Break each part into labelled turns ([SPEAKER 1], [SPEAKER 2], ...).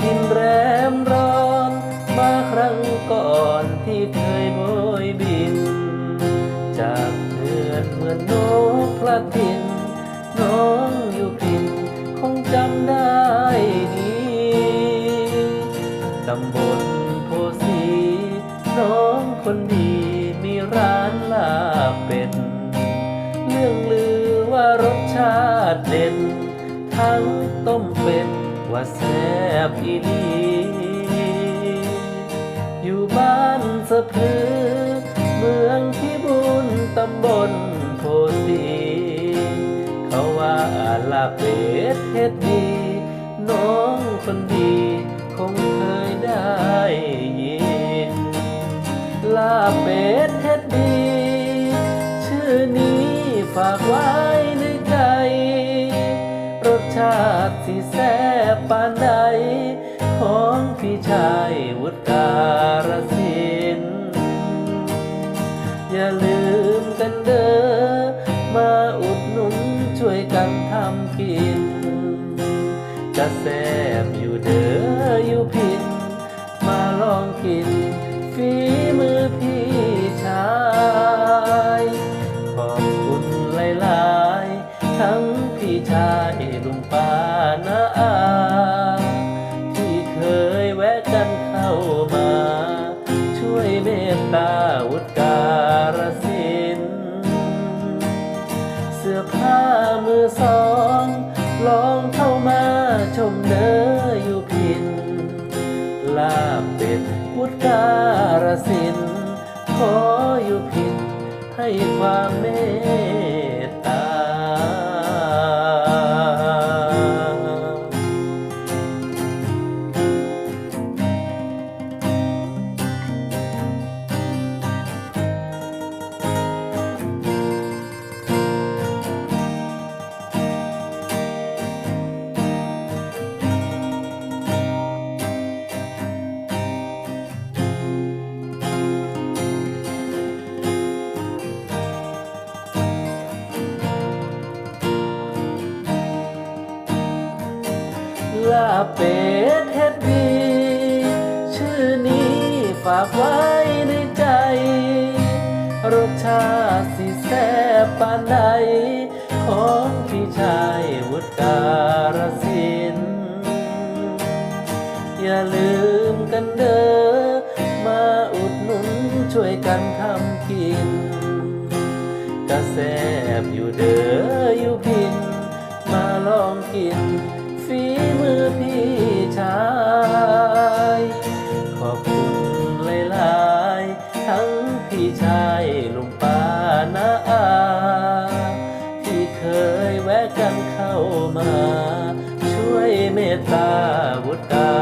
[SPEAKER 1] ทินแรมร้อน มาครั้งก่อนที่เคยโบยบิน จากเดือนเหมือนนกพระทิน น้องอยู่พินคงจำได้ดีตำบลโพสี น้องคนดีมีร้านลาบเป็ดเรื่องลือว่ารสชาติเด่น ทั้งต้มเป็ด ว่าแซ่บอีหลีอยู่บ้านสะพือ เมืองพิบูลตำบลโพสีเขาว่าลาเป็ดเฮ็ดดี น้องคนดีคงเคยได้ยิน ลาเป็ดเฮ็ดดี ชื่อนี้ฝากไว้ในใจ รสชาติสิแซ่ ของพี่ชายวุฒิการศิลอย่าลืมกันเด้อ มาอุดหนุนช่วยกันทำกิน จะแซ่บอยู่เด้ออยู่พิน มาลองกินฝีมือพี่ชาย ขอบคุณหลาย ๆ ทั้งพี่ชายลุงป้า ป็ดพุทธการสินขออยู่พินให้ความเมตตา เป็ดเฮ็ดดี ชื่อนี้ฝากไว้ในใจ รสชาติสิแซ่บปานใด ของพี่ชายวุฒิการศิลป์อย่าลืมกันเด้อ มาอุดหนุนช่วยกันทำกินกะแซบอยู่เด้ออยู่พิน มาลองกินฝีมือพี่ ชาย ขอบคุณหลายๆ ทั้งพี่ชายลุงป้านาอาที่เคยแวะกันเข้ามา ช่วยเมตตาบุตรา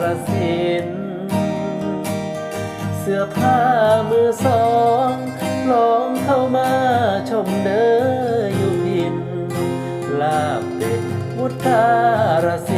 [SPEAKER 1] รศิลเสื้อผ้ามือสองลองเข้ามาชมเด้ออยู่พิน ลาบเป็ดวุฒารศิ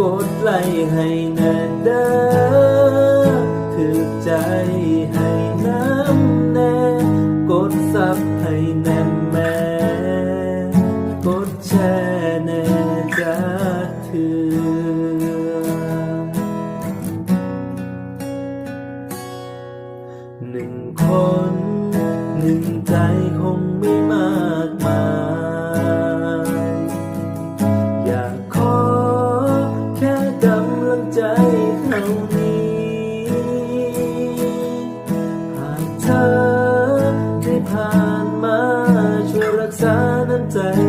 [SPEAKER 1] กดไลค์ให้แน่เด้อถือใจให้น้ำแน่กดซับให้แน่แม่กดแชร์แน่จ้าถือหนึ่งคน ใจไมตรี